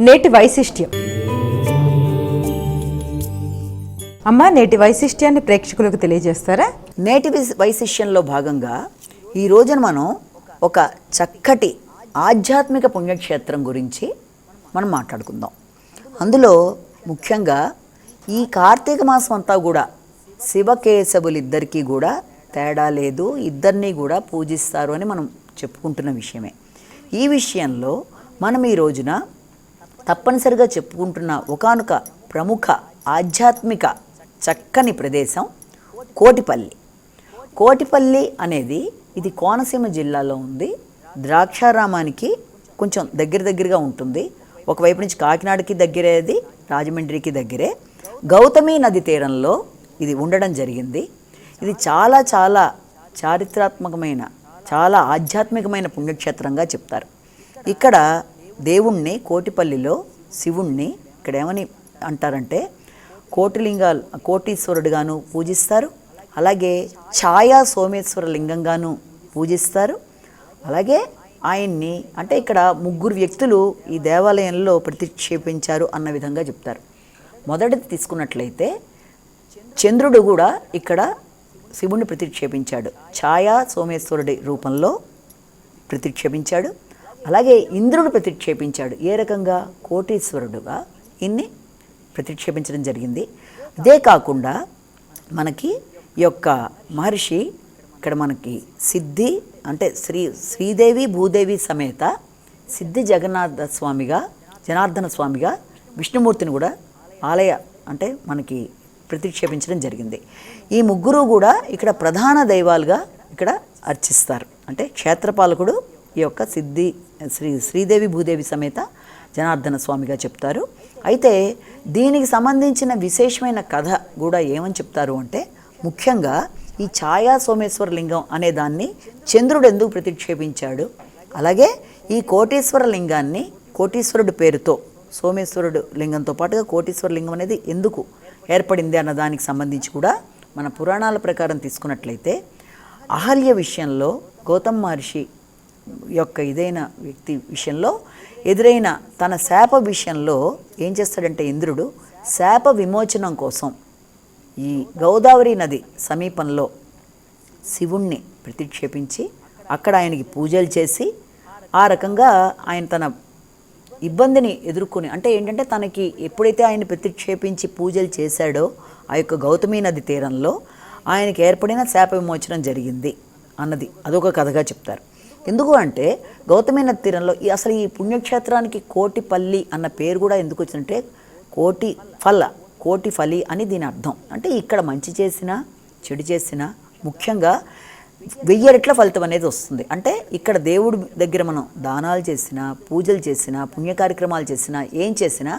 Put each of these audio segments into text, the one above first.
నేటి వైశిష్ట్యం. అమ్మా నేటి వైశిష్ట్యాన్ని ప్రేక్షకులకు తెలియజేస్తారా? నేటి విస్- వైశిష్యంలో భాగంగా ఈ రోజున మనం ఒక చక్కటి ఆధ్యాత్మిక పుణ్యక్షేత్రం గురించి మనం మాట్లాడుకుందాం. అందులో ముఖ్యంగా ఈ కార్తీక మాసం అంతా కూడా శివకేశవులిద్దరికీ కూడా తేడా లేదు ఇద్దరినీ కూడా పూజిస్తారు అని మనం చెప్పుకుంటున్న విషయమే. ఈ విషయంలో మనం ఈ రోజున తప్పనిసరిగా చెప్పుకుంటున్న ఒకనొక ప్రముఖ ఆధ్యాత్మిక చక్కని ప్రదేశం కోటిపల్లి. కోటిపల్లి అనేది ఇది కోనసీమ జిల్లాలో ఉంది. ద్రాక్షారామానికి కొంచెం దగ్గర దగ్గరగా ఉంటుంది. ఒకవైపు నుంచి కాకినాడకి దగ్గరేది రాజమండ్రికి దగ్గరే. గౌతమి నది తీరంలో ఇది ఉండడం జరిగింది. ఇది చాలా చాలా చారిత్రాత్మకమైన చాలా ఆధ్యాత్మికమైన పుణ్యక్షేత్రంగా చెప్తారు. ఇక్కడ దేవుణ్ణి కోటిపల్లిలో శివుణ్ణి ఇక్కడ ఏమని అంటారంటే కోటిలింగాలు కోటీశ్వరుడుగాను పూజిస్తారు. అలాగే ఛాయా సోమేశ్వర లింగంగాను పూజిస్తారు. అలాగే ఆయన్ని అంటే ఇక్కడ ముగ్గురు వ్యక్తులు ఈ దేవాలయంలో ప్రతిక్షేపించారు అన్న విధంగా చెప్తారు. మొదటిది తీసుకున్నట్లయితే చంద్రుడు కూడా ఇక్కడ శివుణ్ణి ప్రతిక్షేపించాడు. ఛాయా సోమేశ్వరుడి రూపంలో ప్రతిక్షేపించాడు. అలాగే ఇంద్రుడు ప్రతిక్షేపించాడు. ఏ రకంగా? కోటీశ్వరుడుగా ఇన్ని ప్రతిక్షేపించడం జరిగింది. అదే కాకుండా మనకి ఈ యొక్క మహర్షి ఇక్కడ మనకి సిద్ధి అంటే శ్రీ శ్రీదేవి భూదేవి సమేత సిద్ధి జగన్నాథ స్వామిగా జనార్దన స్వామిగా విష్ణుమూర్తిని కూడా ఆలయ అంటే మనకి ప్రతిక్షేపించడం జరిగింది. ఈ ముగ్గురు కూడా ఇక్కడ ప్రధాన దైవాలుగా ఇక్కడ అర్చిస్తారు. అంటే క్షేత్రపాలకుడు ఈ యొక్క సిద్ధి శ్రీ శ్రీదేవి భూదేవి సమేత జనార్దన స్వామిగా చెప్తారు. అయితే దీనికి సంబంధించిన విశేషమైన కథ కూడా ఏమని చెప్తారు అంటే ముఖ్యంగా ఈ ఛాయా సోమేశ్వర లింగం అనే దాన్ని చంద్రుడు ఎందుకు ప్రతిక్షేపించాడు? అలాగే ఈ కోటేశ్వర లింగాన్ని కోటీశ్వరుడు పేరుతో సోమేశ్వరుడు లింగంతో పాటుగా కోటీశ్వర లింగం అనేది ఎందుకు ఏర్పడింది అన్న దానికి సంబంధించి కూడా మన పురాణాల ప్రకారం తీసుకున్నట్లయితే అహల్య విషయంలో గౌతమ్ మహర్షి యొక్క ఇదైన వ్యక్తి విషయంలో ఎదురైన తన శాప విషయంలో ఏం చేస్తాడంటే ఇంద్రుడు శాప విమోచనం కోసం ఈ గోదావరి నది సమీపంలో శివుణ్ణి ప్రతిక్షేపించి అక్కడ ఆయనకి పూజలు చేసి ఆ రకంగా ఆయన తన ఇబ్బందిని ఎదుర్కొని అంటే ఏంటంటే తనకి ఎప్పుడైతే ఆయన ప్రతిక్షేపించి పూజలు చేశాడో ఆ యొక్క గౌతమి నది తీరంలో ఆయనకి ఏర్పడిన శాప విమోచనం జరిగింది అన్నది అదొక కథగా చెప్తారు. ఎందుకు అంటే గౌతమి తీరంలో ఈ అసలు ఈ పుణ్యక్షేత్రానికి కోటిపల్లి అన్న పేరు కూడా ఎందుకు వచ్చిందంటే కోటి ఫల కోటి ఫలి అని దీని అర్థం. అంటే ఇక్కడ మంచి చేసినా చెడు చేసినా ముఖ్యంగా వెయ్యి రెట్ల ఫలితం అనేది వస్తుంది. అంటే ఇక్కడ దేవుడి దగ్గర మనం దానాలు చేసినా పూజలు చేసినా పుణ్య కార్యక్రమాలు చేసినా ఏం చేసినా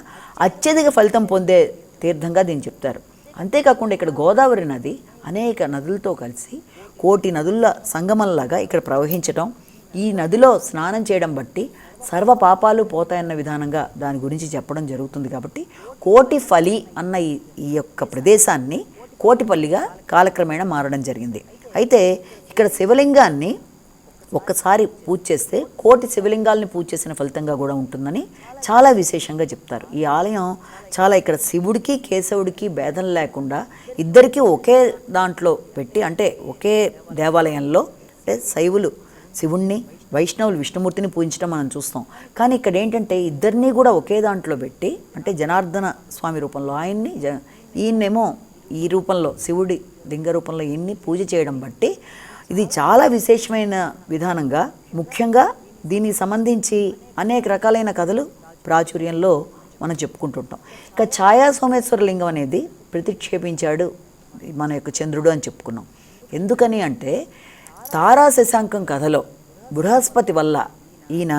అత్యధిక ఫలితం పొందే తీర్థంగా దీన్ని చెప్తారు. అంతేకాకుండా ఇక్కడ గోదావరి నది అనేక నదులతో కలిసి కోటి నదుల సంగమంలాగా ఇక్కడ ప్రవహించటం ఈ నదిలో స్నానం చేయడం బట్టి సర్వ పాపాలు పోతాయన్న విధానంగా దాని గురించి చెప్పడం జరుగుతుంది కాబట్టి కోటి ఫలి అన్న ఈ ఈ యొక్క ప్రదేశాన్ని కోటిపల్లిగా కాలక్రమేణా మారడం జరిగింది. అయితే ఇక్కడ శివలింగాన్ని ఒక్కసారి పూజ చేస్తే కోటి శివలింగాల్ని పూజ చేసిన ఫలితంగా కూడా ఉంటుందని చాలా విశేషంగా చెప్తారు. ఈ ఆలయం చాలా ఇక్కడ శివుడికి కేశవుడికి భేదం లేకుండా ఇద్దరికీ ఒకే దాంట్లో పెట్టి అంటే ఒకే దేవాలయంలో అంటే శైవులు శివుణ్ణి వైష్ణవులు విష్ణుమూర్తిని పూజించడం మనం చూస్తాం. కానీ ఇక్కడ ఏంటంటే ఇద్దరినీ కూడా ఒకే దాంట్లో పెట్టి అంటే జనార్దన స్వామి రూపంలో ఆయన్ని జ ఈయన్నేమో ఈ రూపంలో శివుడి లింగ రూపంలో ఈయన్ని పూజ చేయడం బట్టి ఇది చాలా విశేషమైన విధానంగా ముఖ్యంగా దీనికి సంబంధించి అనేక రకాలైన కథలు ప్రాచుర్యంలో మనం చెప్పుకుంటుంటాం. ఇక ఛాయా సోమేశ్వర లింగం అనేది ప్రతిక్షేపించాడు మన యొక్క చంద్రుడు అని చెప్పుకున్నాం. ఎందుకని అంటే తారా శశాంకం కథలో బృహస్పతి వల్ల ఈయన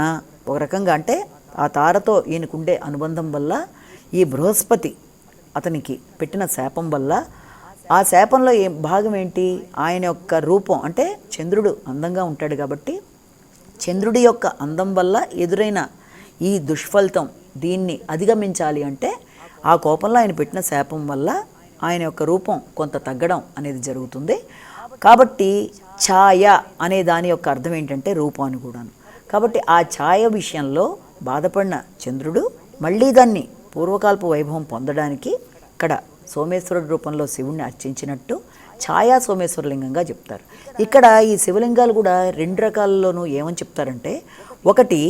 ఒక రకంగా అంటే ఆ తారతో ఈయనకుండే అనుబంధం వల్ల ఈ బృహస్పతి అతనికి పెట్టిన శాపం వల్ల ఆ శాపంలో ఏ భాగం ఏంటి? ఆయన యొక్క రూపం అంటే చంద్రుడు అందంగా ఉంటాడు కాబట్టి చంద్రుడి యొక్క అందం వల్ల ఎదురైన ఈ దుష్ఫలితం దీన్ని అధిగమించాలి అంటే ఆ కోపంలో ఆయన పెట్టిన శాపం వల్ల ఆయన యొక్క రూపం కొంత తగ్గడం అనేది జరుగుతుంది. కాబట్టి ఛాయ అనే దాని యొక్క అర్థం ఏంటంటే రూపాన్ని కూడాను. కాబట్టి ఆ ఛాయ విషయంలో బాధపడిన చంద్రుడు మళ్ళీ దాన్ని పూర్వకాల్పు వైభవం పొందడానికి ఇక్కడ సోమేశ్వరుడు రూపంలో శివుణ్ణి అర్చించినట్టు ఛాయా సోమేశ్వర లింగంగా చెప్తారు. ఇక్కడ ఈ శివలింగాలు కూడా రెండు రకాలలోనూ ఏమని చెప్తారంటే ఒకటి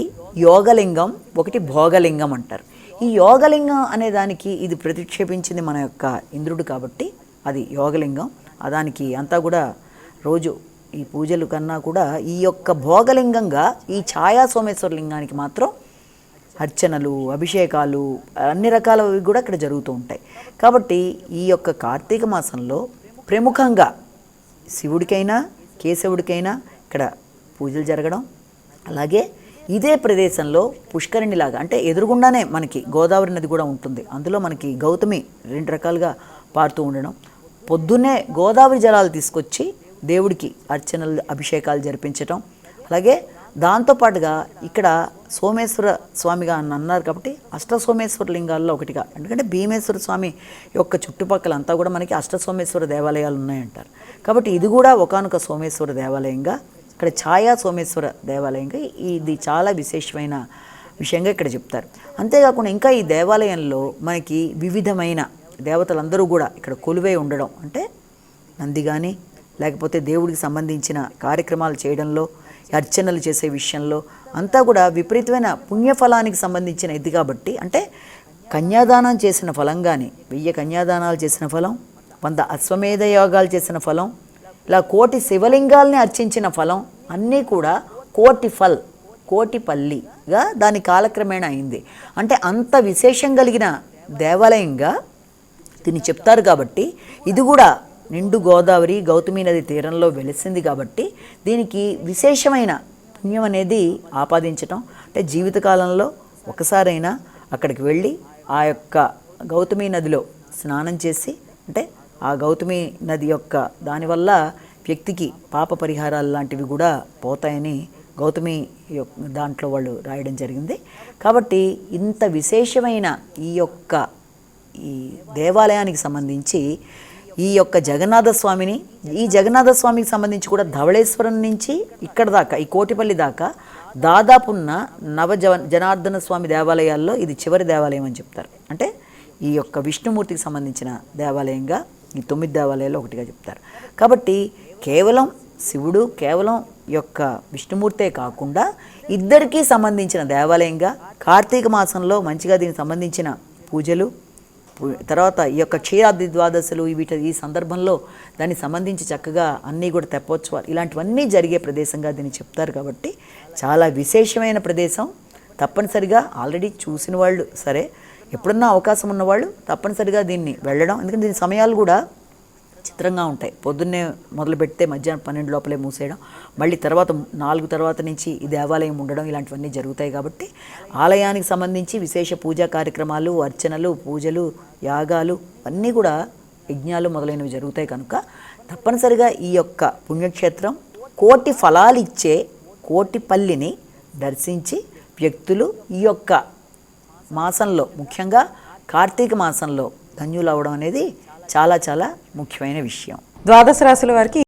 యోగలింగం ఒకటి భోగలింగం అంటారు. ఈ యోగలింగం అనే దానికి ఇది ప్రతిక్షేపించింది మన యొక్క ఇంద్రుడు కాబట్టి అది యోగలింగం. దానికి అంతా కూడా రోజు ఈ పూజలు కన్నా కూడా ఈ యొక్క భోగలింగంగా ఈ ఛాయా సోమేశ్వర లింగానికి మాత్రం అర్చనలు అభిషేకాలు అన్ని రకాలవి కూడా ఇక్కడ జరుగుతూ ఉంటాయి. కాబట్టి ఈ యొక్క కార్తీక మాసంలో ప్రముఖంగా శివుడికైనా కేశవుడికైనా ఇక్కడ పూజలు జరగడం. అలాగే ఇదే ప్రదేశంలో పుష్కరిణిలాగా అంటే ఎదురుగుండానే మనకి గోదావరి నది కూడా ఉంటుంది. అందులో మనకి గౌతమి రెండు రకాలుగా పారుతూ ఉండడం. పొద్దున్నే గోదావరి జలాలు తీసుకొచ్చి దేవుడికి అర్చనలు అభిషేకాలు జరిపించటం. అలాగే దాంతోపాటుగా ఇక్కడ సోమేశ్వర స్వామిగా అని అన్నారు కాబట్టి అష్ట సోమేశ్వర లింగాల్లో ఒకటిగా. ఎందుకంటే భీమేశ్వర స్వామి యొక్క చుట్టుపక్కల అంతా కూడా మనకి అష్ట సోమేశ్వర దేవాలయాలు ఉన్నాయంటారు. కాబట్టి ఇది కూడా ఒకానొక సోమేశ్వర దేవాలయంగా ఇక్కడ ఛాయా సోమేశ్వర దేవాలయంగా ఇది చాలా విశేషమైన విషయంగా ఇక్కడ చెప్తారు. అంతేకాకుండా ఇంకా ఈ దేవాలయంలో మనకి వివిధమైన దేవతలందరూ కూడా ఇక్కడ కొలువై ఉండడం అంటే నంది కానీ లేకపోతే దేవుడికి సంబంధించిన కార్యక్రమాలు చేయడంలో అర్చనలు చేసే విషయంలో అంతా కూడా విపరీతమైన పుణ్యఫలానికి సంబంధించిన ఇది కాబట్టి అంటే కన్యాదానం చేసిన ఫలం కానీ వెయ్యి కన్యాదానాలు చేసిన ఫలం వంద అశ్వమేధ యోగాలు చేసిన ఫలం ఇలా కోటి శివలింగాల్ని అర్చించిన ఫలం అన్నీ కూడా కోటి ఫల్ కోటి పల్లిగా దాని కాలక్రమేణా అయింది. అంటే అంత విశేషం కలిగిన దేవాలయంగా దీన్ని చెప్తారు కాబట్టి ఇది కూడా నిండు గోదావరి గౌతమి నది తీరంలో వెలిసింది కాబట్టి దీనికి విశేషమైన పుణ్యం అనేది ఆపాదించటం. అంటే జీవితకాలంలో ఒకసారైనా అక్కడికి వెళ్ళి ఆ యొక్క గౌతమి నదిలో స్నానం చేసి అంటే ఆ గౌతమి నది యొక్క దానివల్ల వ్యక్తికి పాప పరిహారాలు లాంటివి కూడా పోతాయని గౌతమి యొక్క దాంట్లో వాళ్ళు రాయడం జరిగింది. కాబట్టి ఇంత విశేషమైన ఈ యొక్క ఈ దేవాలయానికి సంబంధించి ఈ యొక్క జగన్నాథ స్వామిని ఈ జగన్నాథ స్వామికి సంబంధించి కూడా ధవళేశ్వరం నుంచి ఇక్కడ దాకా ఈ కోటిపల్లి దాకా దాదాపున్న నవ జవ జనార్దన స్వామి దేవాలయాల్లో ఇది చివరి దేవాలయం అని చెప్తారు. అంటే ఈ యొక్క విష్ణుమూర్తికి సంబంధించిన దేవాలయంగా ఈ తొమ్మిది దేవాలయాల్లో ఒకటిగా చెప్తారు. కాబట్టి కేవలం శివుడు కేవలం ఈ యొక్క విష్ణుమూర్తే కాకుండా ఇద్దరికీ సంబంధించిన దేవాలయంగా కార్తీక మాసంలో మంచిగా దీనికి సంబంధించిన పూజలు తర్వాత ఈ యొక్క క్షీరాబ్ది ద్వాదశలు వీటి ఈ సందర్భంలో దానికి సంబంధించి చక్కగా అన్నీ కూడా తెప్పోత్సవాలు. ఇలాంటివన్నీ జరిగే ప్రదేశంగా దీన్ని చెప్తారు కాబట్టి చాలా విశేషమైన ప్రదేశం. తప్పనిసరిగా ఆల్రెడీ చూసిన వాళ్ళు సరే ఎప్పుడన్నా అవకాశం ఉన్నవాళ్ళు తప్పనిసరిగా దీన్ని వెళ్ళడం. ఎందుకంటే దీని సమయాలు కూడా చిత్రంగా ఉంటాయి. పొద్దున్నే మొదలు పెడితే మధ్యాహ్నం పన్నెండు లోపలే మూసేయడం మళ్ళీ తర్వాత నాలుగు తర్వాత నుంచి ఈ దేవాలయం ఉండడం ఇలాంటివన్నీ జరుగుతాయి కాబట్టి ఆలయానికి సంబంధించి విశేష పూజా కార్యక్రమాలు అర్చనలు పూజలు యాగాలు అన్నీ కూడా యజ్ఞాలు మొదలైనవి జరుగుతాయి కనుక తప్పనిసరిగా ఈ యొక్క పుణ్యక్షేత్రం కోటి ఫలాలు ఇచ్చే కోటిపల్లిని దర్శించి వ్యక్తులు ఈ యొక్క మాసంలో ముఖ్యంగా కార్తీక మాసంలో ధన్యులు అవ్వడం అనేది చాలా చాలా ముఖ్యమైన విషయం. ద్వాదశ రాశుల వారికి